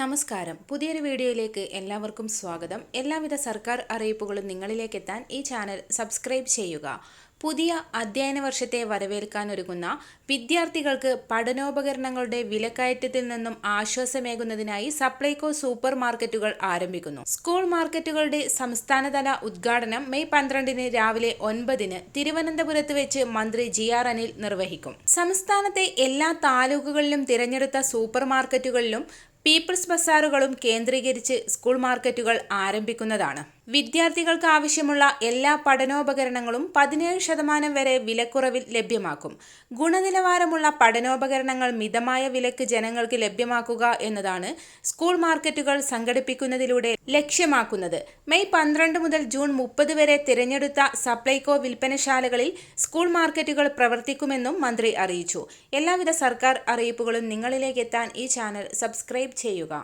നമസ്കാരം. പുതിയൊരു വീഡിയോയിലേക്ക് എല്ലാവർക്കും സ്വാഗതം. എല്ലാവിധ സർക്കാർ അറിയിപ്പുകളും നിങ്ങളിലേക്ക് എത്താൻ ഈ ചാനൽ സബ്സ്ക്രൈബ് ചെയ്യുക. പുതിയ അധ്യയന വർഷത്തെ വരവേൽക്കാൻ ഒരുങ്ങുന്ന വിദ്യാർത്ഥികൾക്ക് പഠനോപകരണങ്ങളുടെ വിലക്കയറ്റത്തിൽ നിന്നും ആശ്വാസമേകുന്നതിനായി സപ്ലൈകോ സൂപ്പർ മാർക്കറ്റുകൾ ആരംഭിക്കുന്നു. സ്കൂൾ മാർക്കറ്റുകളുടെ സംസ്ഥാനതല ഉദ്ഘാടനം മെയ് പന്ത്രണ്ടിന് രാവിലെ ഒൻപതിന് തിരുവനന്തപുരത്ത് വെച്ച് മന്ത്രി ജി ആർ അനിൽ നിർവഹിക്കും. സംസ്ഥാനത്തെ എല്ലാ താലൂക്കുകളിലും തിരഞ്ഞെടുത്ത സൂപ്പർ മാർക്കറ്റുകളിലും പീപ്പിൾസ് ബസാറുകളും കേന്ദ്രീകരിച്ച് സ്കൂൾ മാർക്കറ്റുകൾ ആരംഭിക്കുന്നതാണ്. വിദ്യാർത്ഥികൾക്ക് ആവശ്യമുള്ള എല്ലാ പഠനോപകരണങ്ങളും പതിനേഴ് ശതമാനം വരെ വിലക്കുറവിൽ ലഭ്യമാക്കും. ഗുണനിലവാരമുള്ള പഠനോപകരണങ്ങൾ മിതമായ വിലക്ക് ജനങ്ങൾക്ക് ലഭ്യമാക്കുക എന്നതാണ് സ്കൂൾ മാർക്കറ്റുകൾ സംഘടിപ്പിക്കുന്നതിലൂടെ ലക്ഷ്യമാക്കുന്നത്. മെയ് പന്ത്രണ്ട് മുതൽ ജൂൺ മുപ്പത് വരെ തിരഞ്ഞെടുത്ത സപ്ലൈകോ വിൽപ്പനശാലകളിൽ സ്കൂൾ മാർക്കറ്റുകൾ പ്രവർത്തിക്കുമെന്നും മന്ത്രി അറിയിച്ചു. എല്ലാവിധ സർക്കാർ അറിയിപ്പുകളും നിങ്ങളിലേക്ക് എത്താൻ ഈ ചാനൽ സബ്സ്ക്രൈബ് ചെയ്യുക.